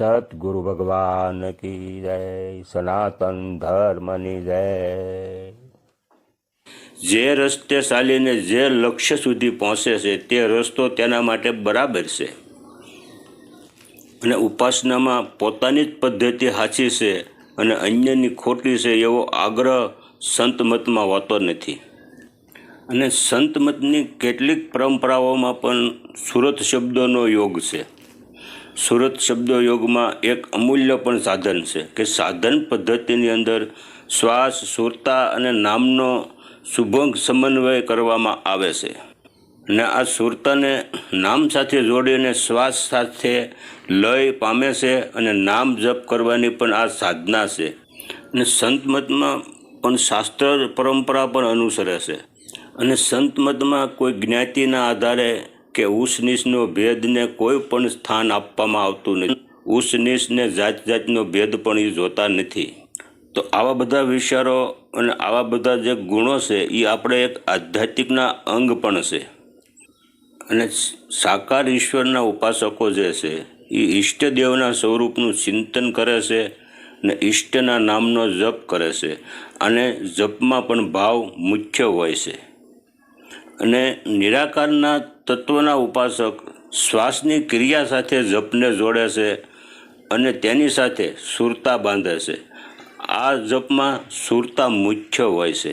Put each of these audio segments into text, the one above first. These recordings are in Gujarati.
સતગુરુ ભગવાન કી જય સનાતન ધર્મની જય જે રસ્તે ચાલીને જે લક્ષ્ય સુધી પહોંચે છે તે રસ્તો તેના માટે બરાબર છે અને ઉપાસનામાં પોતાની જ પદ્ધતિ સાચી છે અને અન્યની ખોટી છે એવો આગ્રહ સંત મતમાં હોતો નથી. અને સંત મતની કેટલીક પરંપરાઓમાં પણ સુરત શબ્દોનો યોગ છે. સુરત શબ્દો યોગમાં એક અમૂલ્ય પણ સાધન છે કે સાધન પદ્ધતિની અંદર શ્વાસ, સુરતા અને નામનો શુભંગ સમન્વય કરવામાં આવે છે. ને આ સુરતાને નામ સાથે જોડીને શ્વાસ સાથે લય પામે છે અને નામ જપ કરવાની પણ આ સાધના છે. અને સંત મતમાં પણ શાસ્ત્ર પરંપરા પણ અનુસરે છે. અને સંત મતમાં કોઈ જ્ઞાતિના આધારે કે ઉસનીસનો ભેદને કોઈ પણ સ્થાન આપવામાં આવતું નથી. ઉસનીસને જાત જાતનો ભેદ પણ એ જોતા નથી. તો આવા બધા વિચારો અને આવા બધા જે ગુણો છે એ આપણે એક આધ્યાત્મિકના અંગ પણ છે. અને સાકાર ઈશ્વરના ઉપાસકો જે છે એ ઈષ્ટદેવના સ્વરૂપનું ચિંતન કરે છે ને ઈષ્ટના નામનો જપ કરે છે. અને જપમાં પણ ભાવ મુખ્ય હોય છે. અને નિરાકારના તત્વના ઉપાસક શ્વાસની ક્રિયા સાથે જપને જોડે છે અને તેની સાથે સુરતા બાંધે છે. આ જપમાં સુરતા મુખ્ય હોય છે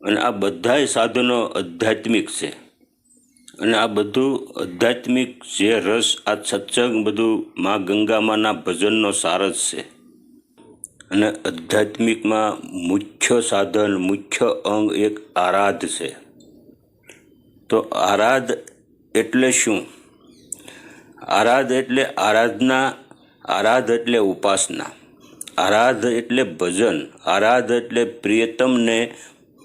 અને આ બધાય સાધનો આધ્યાત્મિક છે. અને આ બધું આધ્યાત્મિક જે રસ, આ સત્સંગ બધું મા ગંગામાના ભજનનો સાર જ છે. અને આધ્યાત્મિકમાં મુખ્ય સાધન, મુખ્ય અંગ એક આરાધ છે. તો આરાધ એટલે શું? આરાધ એટલે આરાધના, આરાધ એટલે ઉપાસના. આરાધ એટલે ભજન, આરાધ એટલે પ્રિયતમને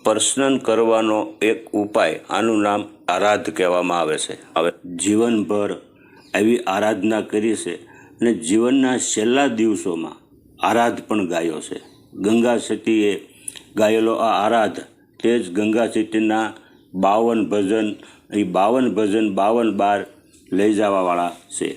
પ્રસન્ન કરવાનો એક ઉપાય. આનું નામ આરાધ કહેવામાં આવે છે. હવે જીવનભર આવી આરાધના કરી છે અને જીવનના છેલ્લા દિવસોમાં આરાધ પણ ગાયો છે. ગંગા સતીએ ગાયેલો આ આરાધ તે જ ગંગા સતીના બાવન ભજન, એ બાવન ભજન બાવન બાર લઈ જવાવાળા છે.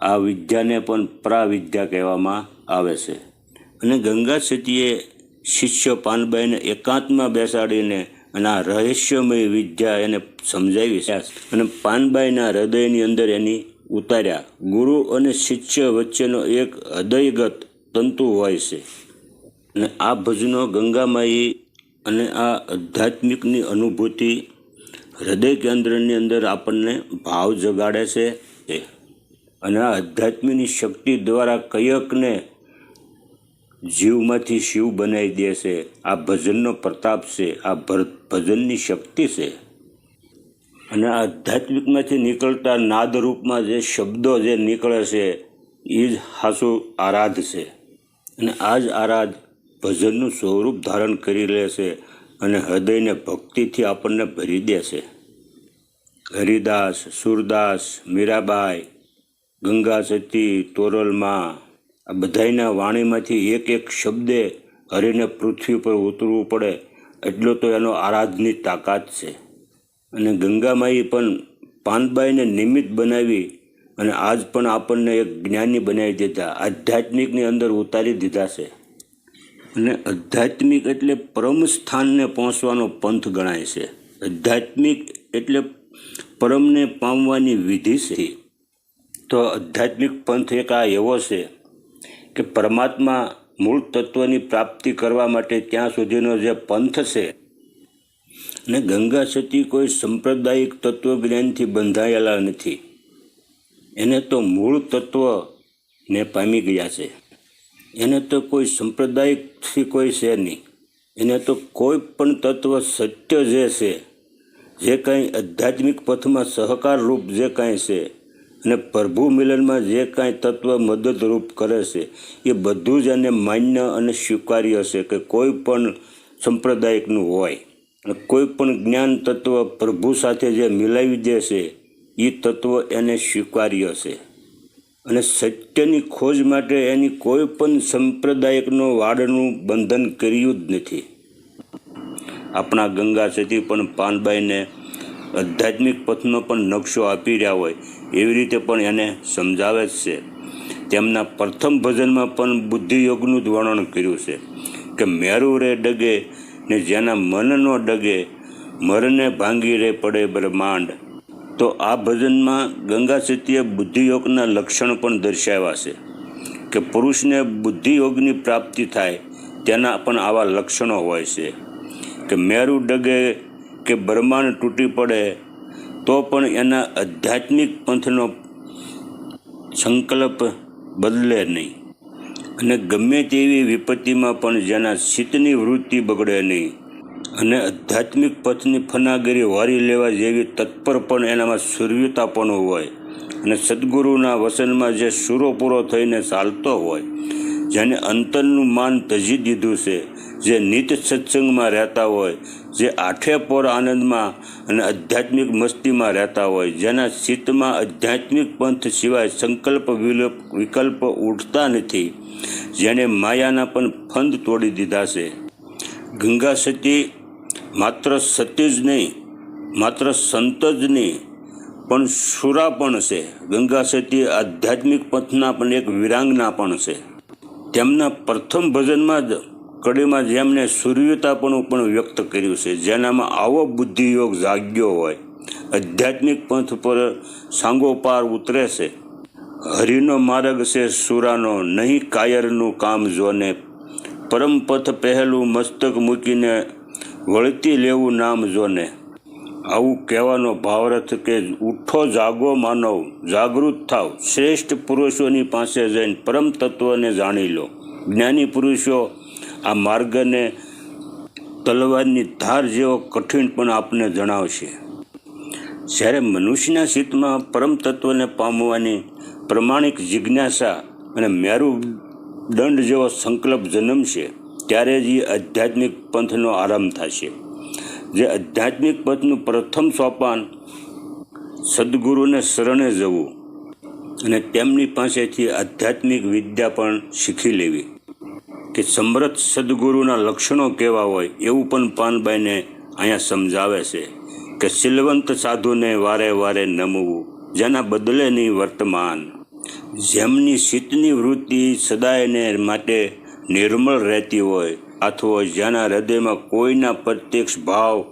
આ વિદ્યાને પણ પ્રાવિદ્યા કહેવામાં આવે છે. અને ગંગા સતીએ શિષ્ય પાનબાઈને એકાંતમાં બેસાડીને અને આ રહસ્યમય વિદ્યા એને સમજાવી છે. અને પાનબાઈના હૃદયની અંદર એની ઉતાર્યા. ગુરુ અને શિષ્ય વચ્ચેનો એક હૃદયગત તંતુ હોય છે. અને આ ભજનો ગંગામાઈ અને આ આધ્યાત્મિકની અનુભૂતિ હૃદય કેન્દ્રની અંદર આપણને ભાવ જગાડે છે અને આ આધ્યાત્મની શક્તિ દ્વારા કયકને જીવમાંથી શિવ બનાવી દે છે. આ ભજનનો પ્રતાપ છે. આ ભજનની શક્તિ છે. અને આધ્યાત્મિકમાંથી નીકળતા નાદ રૂપમાં જે શબ્દો જે નીકળે છે એ જ હાસુ આરાધ છે. અને આ જ આરાધ ભજનનું સ્વરૂપ ધારણ કરી લે છે. અને હૃદયને ભક્તિથી આપણને ભરી દે છે હરિદાસ, સુરદાસ, મીરાબાઈ, ગંગા સતી તોરલમાં આ બધાયના વાણીમાંથી એક એક શબ્દે હરિને પૃથ્વી પર ઉતરવું પડે એટલો તો એનો આરાધની તાકાત છે. અને ગંગામાઈ પણ પાનબાઈને નિમિત્ત બનાવી અને આજ પણ આપણને એક જ્ઞાની બનાવી દીધા, આધ્યાત્મિકની અંદર ઉતારી દીધા છે. અને આધ્યાત્મિક એટલે પરમ સ્થાનને પહોંચવાનો પંથ ગણાય છે. આધ્યાત્મિક એટલે પરમને પામવાની વિધિ છે. તો આધ્યાત્મિક પંથ એક આ એવો છે કે પરમાત્મા મૂળ તત્વની પ્રાપ્તિ કરવા માટે ત્યાં સુધીનો જે પંથ છે અને ગંગા સતી કોઈ સંપ્રદાયિક તત્વજ્ઞાનથી બંધાયેલા નથી. એને તો મૂળ તત્વને પામી ગયા છે. એને તો કોઈ સંપ્રદાયથી કોઈ છે નહીં. એને તો કોઈ પણ તત્વ સત્ય જે છે, જે કાંઈ આધ્યાત્મિક પથમાં સહકાર રૂપ જે કાંઈ છે અને પ્રભુ મિલનમાં જે કાંઈ તત્વ મદદરૂપ કરે છે, એ બધું જ એને માન્ય અને સ્વીકાર્ય છે કે કોઈ પણ સંપ્રદાયિકનું હોય. અને કોઈ પણ જ્ઞાન તત્વ પ્રભુ સાથે જે મિલાવી દે છે એ તત્વ એને સ્વીકાર્ય છે. અને સત્યની ખોજ માટે એની કોઈ પણ સંપ્રદાયકનો વાડનું બંધન કર્યું જ નથી. આપણા ગંગા સતી પણ પાનબાઈને આધ્યાત્મિક પથનો પણ નકશો આપી રહ્યા હોય એવી રીતે પણ એને સમજાવે જ છે. તેમના પ્રથમ ભજનમાં પણ બુદ્ધિયોગનું જ વર્ણન કર્યું છે કે મેરું રે ડગે ને જેના મનનો ડગે, મરને ભાંગી રે પડે બ્રહ્માંડ. તો આ ભજનમાં ગંગા સતીએ બુદ્ધિયોગના લક્ષણ પણ દર્શાવ્યા છે કે પુરુષને બુદ્ધિયોગની પ્રાપ્તિ થાય તેના પણ આવા લક્ષણો હોય છે. કે મેરું ડગે કે બ્રહ્માંડ તૂટી પડે તો પણ એના આધ્યાત્મિક પંથનો સંકલ્પ બદલે નહીં. અને ગમે તેવી વિપત્તિમાં પણ જેના શીતની વૃત્તિ બગડે નહીં. અને આધ્યાત્મિક પથની ફનાગીરી વારી લેવા જેવી તત્પર પણ એનામાં સુરવ્યતા પણ હોય. અને સદગુરુના વસનમાં જે પૂરો થઈને ચાલતો હોય, જેને અંતરનું માન તજી દીધું છે, જે નિત સત્સંગમાં રહેતા હોય, જે આઠે પોર આનંદમાં અને આધ્યાત્મિક મસ્તીમાં રહેતા હોય, જેના ચિત્તમાં આધ્યાત્મિક પંથ સિવાય સંકલ્પ વિલોપ, વિકલ્પ ઉઠતા નથી, જેણે માયાના પણ ફંદ તોડી દીધા છે. ગંગા સતી માત્ર સત્ય જ નહીં, માત્ર સંત જ નહીં, પણ સુરા પણ છે. ગંગા સતી આધ્યાત્મિક પંથના પણ એક વિરાંગના પણ છે. તેમના પ્રથમ ભજનમાં જ કડીમાં જેમણે સૂર્યતાપણું પણ વ્યક્ત કર્યું છે, જેનામાં આવો બુદ્ધિયોગ જાગ્યો હોય, આધ્યાત્મિક પંથ પર સાંગો પાર ઉતરે છે. હરિનો માર્ગ છે સુરાનો, નહીં કાયરનું કામ જોને. પરમ પથ પહેલું મસ્તક મૂકીને વળતી લેવું નામ જોને. આવું કહેવાનો ભાવરથ કે ઉઠો, જાગો, માનવ, જાગૃત થાવ. શ્રેષ્ઠ પુરુષોની પાસે જઈને પરમ તત્વને જાણી લો. જ્ઞાની પુરુષો આ માર્ગને તલવારની ધાર જેવો કઠિન પણ આપને જણાવશે. જ્યારે મનુષ્યના ચિત્તમાં પરમ તત્વને પામવાની પ્રમાણિક જિજ્ઞાસા અને મેરુ દંડ જેવો સંકલ્પ જન્મશે ત્યારે જ એ આધ્યાત્મિક પંથનો આરંભ થશે. જે આધ્યાત્મિક પંથનું પ્રથમ સોપાન સદગુરુને શરણે જવું અને તેમની પાસેથી આધ્યાત્મિક વિદ્યા પણ શીખી લેવી. કે સમૃદ્ધ સદગુરુના લક્ષણો કેવા હોય એવું પણ પાનબાઈને અહીંયા સમજાવે છે કે શીલવંત સાધુને વારે વારે નમવું, જેના બદલે નહીં વર્તમાન. જેમની શીતની વૃત્તિ સદાયને માટે નિર્મળ રહેતી હોય અથવા જેના હૃદયમાં કોઈના પ્રત્યક્ષ ભાવ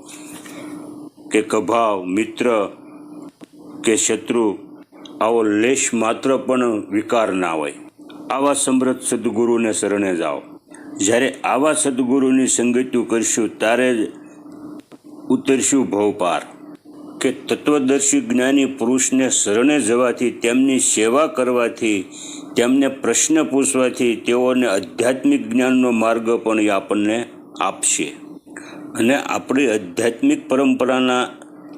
કે કભાવ, મિત્ર કે શત્રુ, આવો લેશ માત્ર પણ વિકાર ના હોય. આવા સમૃદ્ધ સદગુરુને શરણે જાઓ. જ્યારે આવા સદગુરુની સંગત્યુ કરશું, ત્યારે જ ઉતરશું ભવપાર. કે તત્વદર્શી જ્ઞાની પુરુષને શરણે જવાથી તેમની સેવા કરવાથી તેમને પ્રશ્ન પૂછવાથી તેઓને આધ્યાત્મિક જ્ઞાનનો માર્ગ પણ એ આપણને આપશે. અને આપણી આધ્યાત્મિક પરંપરાના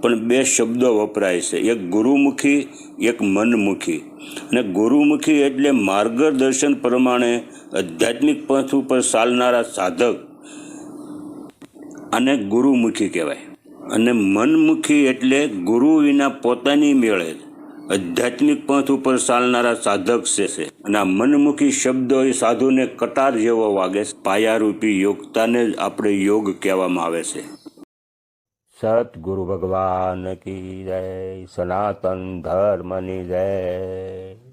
પણ બે શબ્દો વપરાય છે. એક ગુરુમુખી, એક મનમુખી. અને ગુરુમુખી એટલે માર્ગદર્શન પ્રમાણે આધ્યાત્મિક પથ ઉપર ચાલનારા સાધક અને ગુરુમુખી કહેવાય. અને મનમુખી એટલે ગુરુ વિના પોતાની મેળે આધ્યાત્મિક પંથ ઉપર ચાલનારા સાધક છે અને આ મનમુખી શબ્દો એ સાધુને કટાર જેવો વાગે છે. પાયારૂપી યોગતાને જ આપણે યોગ કહેવામાં આવે છે. સતગુરુ ભગવાન કી જય, સનાતન ધર્મની જય.